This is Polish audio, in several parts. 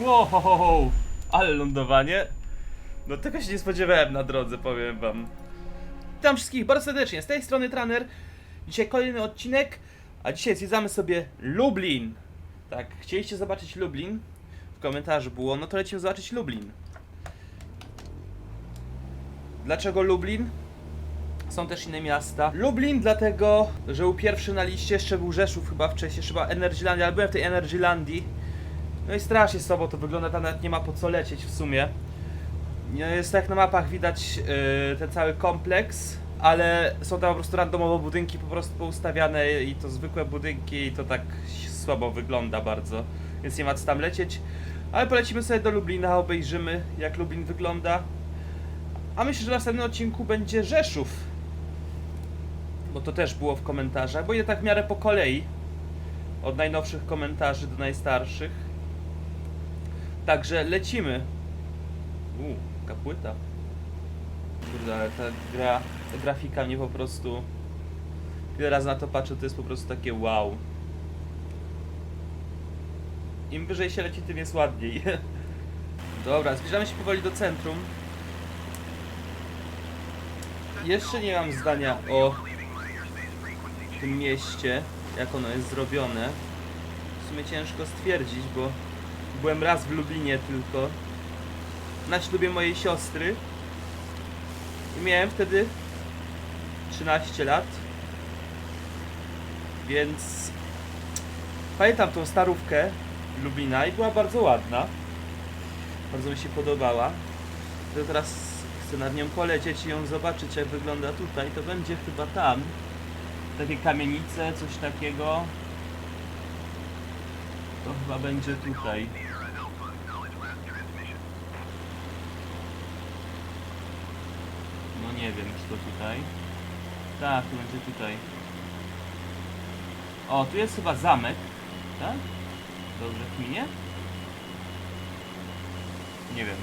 Wow, ale lądowanie. No tego się nie spodziewałem na drodze, powiem wam. Witam wszystkich bardzo serdecznie, z tej strony Traner. Dzisiaj kolejny odcinek, a dzisiaj zwiedzamy sobie Lublin. Tak, chcieliście zobaczyć Lublin? W komentarzu było, no to lecimy zobaczyć Lublin. Dlaczego Lublin? Są też inne miasta. Lublin dlatego, że był pierwszy na liście, jeszcze był Rzeszów chyba wcześniej, chyba Energylandia, ale byłem w tej Energylandii. No i strasznie słabo to wygląda, tam nawet nie ma po co lecieć w sumie. Jest tak jak na mapach widać yy, ten cały kompleks, ale są tam po prostu randomowo budynki po prostu poustawiane i to zwykłe budynki i to tak słabo wygląda bardzo, więc nie ma co tam lecieć. Ale polecimy sobie do Lublina, obejrzymy jak Lublin wygląda. A myślę, że w następnym odcinku będzie Rzeszów. Bo to też było w komentarzach, bo idę tak w miarę po kolei. Od najnowszych komentarzy do najstarszych. Także lecimy. Uuu, taka płyta. Kurde, ale ta gra, ta grafika mnie po prostu... Ile razy na to patrzę, to jest po prostu takie wow. Im wyżej się leci, tym jest ładniej. Dobra, zbliżamy się powoli do centrum. Jeszcze nie mam zdania o tym mieście, jak ono jest zrobione. W sumie ciężko stwierdzić, bo byłem raz w Lublinie tylko. Na ślubie mojej siostry. I miałem wtedy 13 lat. Więc pamiętam tą starówkę Lublina i była bardzo ładna. Bardzo mi się podobała. To teraz chcę nad nią polecieć i ją zobaczyć jak wygląda tutaj. To będzie chyba tam. Takie kamienice, coś takiego. To chyba będzie tutaj. No nie wiem, czy to tutaj. Tak, to będzie tutaj. O, tu jest chyba zamek, tak? Dobrze kminie? Nie wiem.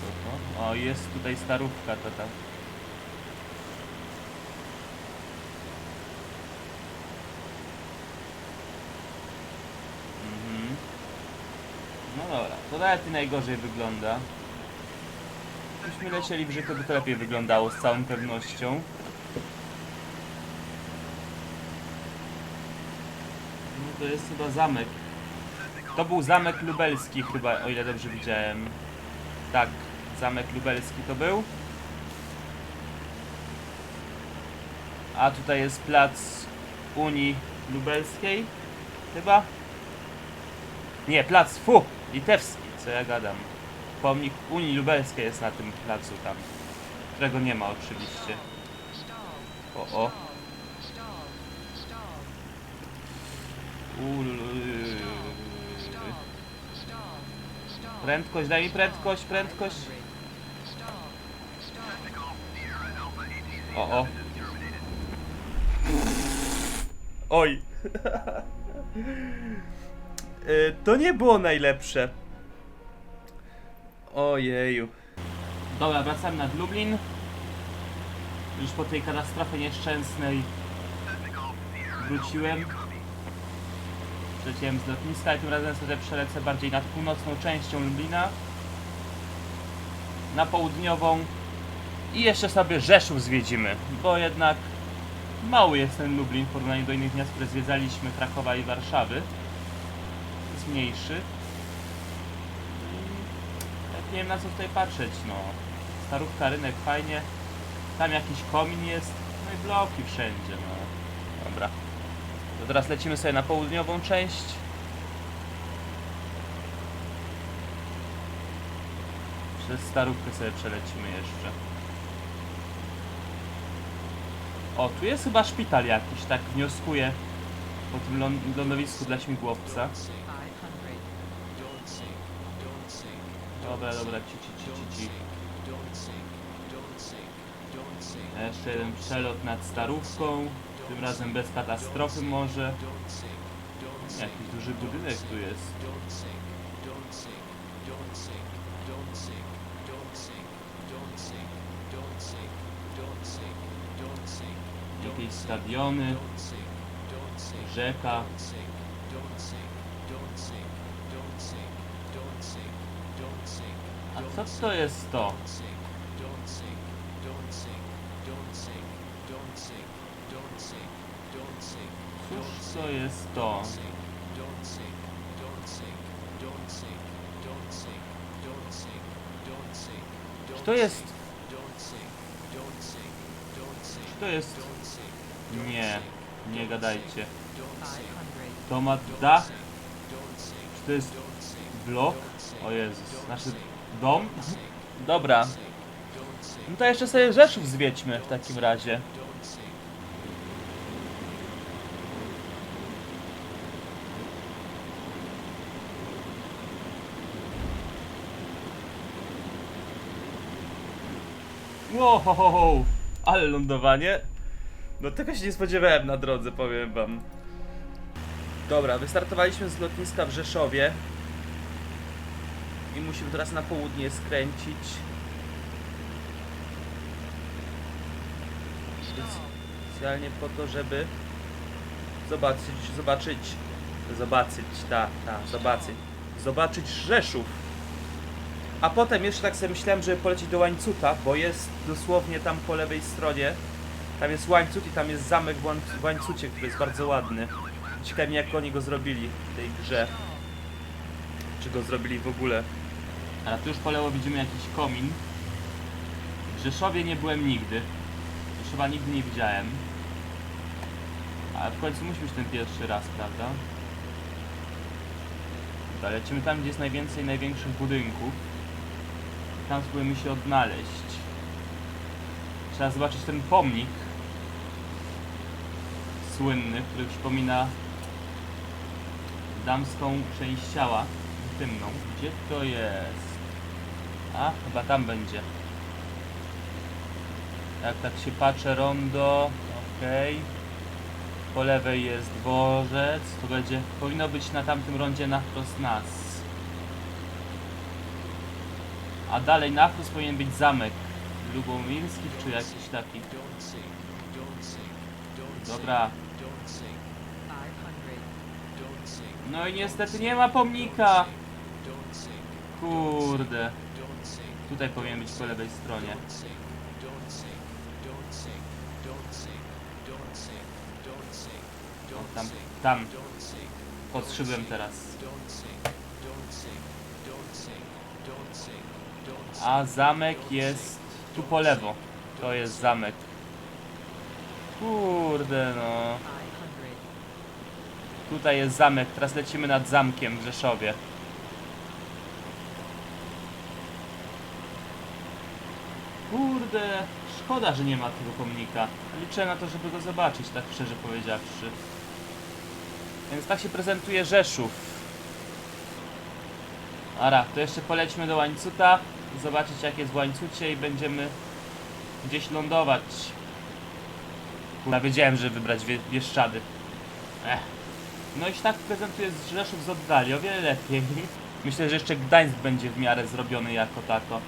Co to? O, jest tutaj starówka ta ta. No dobra, to nawet najgorzej wygląda. Gdybyśmy lecieli w życiu, by to lepiej wyglądało z całą pewnością. No to jest chyba zamek. To był zamek lubelski chyba, o ile dobrze widziałem. Tak, zamek lubelski to był. A tutaj jest plac Unii Lubelskiej. Chyba? Nie, plac, fu, litewski, co ja gadam. Pomnik Unii Lubelskiej jest na tym placu tam, którego nie ma oczywiście. O, o. Prędkość, daj mi prędkość, prędkość. O, o. Oj. Y, to nie było najlepsze. Ojeju. Dobra, wracamy nad Lublin. Już po tej katastrofie nieszczęsnej wróciłem. Przeciąłem z lotniska i tym razem sobie przelecę bardziej nad północną częścią Lublina. Na południową. I jeszcze sobie Rzeszów zwiedzimy, bo jednak mały jest ten Lublin w porównaniu do innych miast, które zwiedzaliśmy, Krakowa i Warszawy. Jest mniejszy. I tak nie wiem na co tutaj patrzeć, no. Starówka, rynek, fajnie. Tam jakiś komin jest, no i bloki wszędzie, no. Dobra. To teraz lecimy sobie na południową część. Przez starówkę sobie przelecimy jeszcze. O, tu jest chyba szpital jakiś, tak wnioskuję po tym ląd- lądowisku dla śmigłowca. Dobra, dobra, ci, ci, ci, ci, ci. Jeszcze jeden przelot nad starówką. Tym razem bez katastrofy może. Jakiś duży budynek tu jest. Jakieś stadiony, rzeka. A co to jest to? Cóż to jest to? Czy jest... Czy jest... Nie, nie gadajcie. To ma dach? Czy to jest blok? O Jezus, znaczy dom? Dobra. No to jeszcze sobie Rzeszów zwiedźmy w takim razie. Wow, ale lądowanie. No tego się nie spodziewałem na drodze, powiem wam. Dobra, wystartowaliśmy z lotniska w Rzeszowie. I musimy teraz na południe skręcić. Specjalnie po to, żeby zobaczyć, zobaczyć, zobaczyć, ta, ta, zobaczyć, zobaczyć Rzeszów. A potem jeszcze tak sobie myślałem, żeby polecieć do Łańcuta, bo jest dosłownie tam po lewej stronie. Tam jest Łańcut i tam jest zamek w Łańcucie, który jest bardzo ładny. Ciekawi mnie jak oni go zrobili w tej grze. Czy go zrobili w ogóle. A tu już po lewo widzimy jakiś komin. W Rzeszowie nie byłem nigdy. Rzeszowa nigdy nie widziałem. Ale w końcu musi być ten pierwszy raz, prawda? Dobra, lecimy tam, gdzie jest najwięcej największych budynków. Tam spróbujemy się odnaleźć. Trzeba zobaczyć ten pomnik słynny, który przypomina damską część ciała intymną. Gdzie to jest? A, chyba tam będzie. Jak tak się patrzę, rondo, okej. Po lewej jest dworzec, to będzie, powinno być na tamtym rondzie na wprost nas. A dalej na wprost powinien być zamek Lubomirski, czy jakiś taki. Dobra. No i niestety nie ma pomnika. Kurde. Tutaj powinien być po lewej stronie. Tam, tam. Podszyłem teraz. A zamek jest tu po lewo. To jest zamek. Kurde no. Tutaj jest zamek. Teraz lecimy nad zamkiem w Rzeszowie. Szkoda, że nie ma tego pomnika. Liczę na to, żeby go zobaczyć, tak szczerze powiedziawszy. Więc tak się prezentuje Rzeszów. Ara, to jeszcze polećmy do Łańcuta, zobaczyć jak jest w Łańcucie i będziemy gdzieś lądować. Kurwa, wiedziałem, że wybrać wie Bieszczady. Ech. No i się tak prezentuje Rzeszów z oddali, o wiele lepiej. Myślę, że jeszcze Gdańsk będzie w miarę zrobiony jako tako.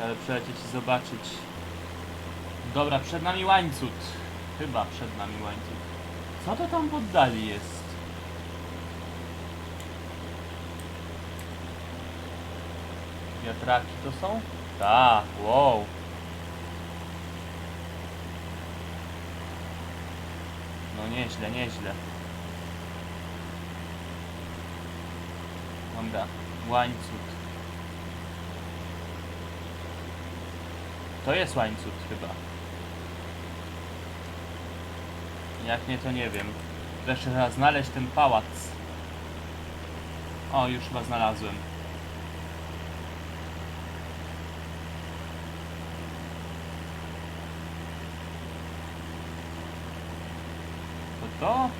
Przelecieć i zobaczyć. Dobra, przed nami łańcut. Chyba przed nami łańcut. Co to tam w oddali jest? Wiatraki to są? Tak, wow. No nieźle, nieźle. Dobra, łańcut. To jest łańcuch chyba. Jak nie, to nie wiem. Wreszcie trzeba znaleźć ten pałac. O, już chyba znalazłem. To to?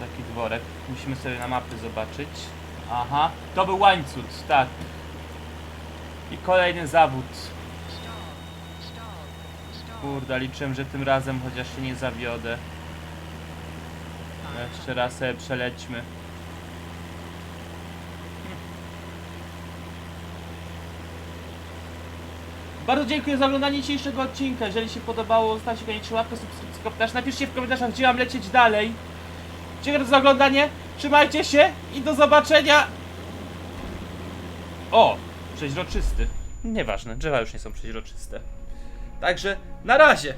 Taki dworek. Musimy sobie na mapy zobaczyć. Aha, to był łańcuch, tak. I kolejny zawód. Kurde, liczyłem, że tym razem chociaż się nie zawiodę. Jeszcze raz sobie przelećmy. Bardzo dziękuję za oglądanie dzisiejszego odcinka. Jeżeli się podobało, zostawcie koniecznie łapkę, subskrypcję, komentarz. Napiszcie w komentarzach, gdzie mam lecieć dalej. Dziękuję za oglądanie. Trzymajcie się i do zobaczenia O! Przeźroczysty. Nieważne, drzewa już nie są przeźroczyste. Także na razie.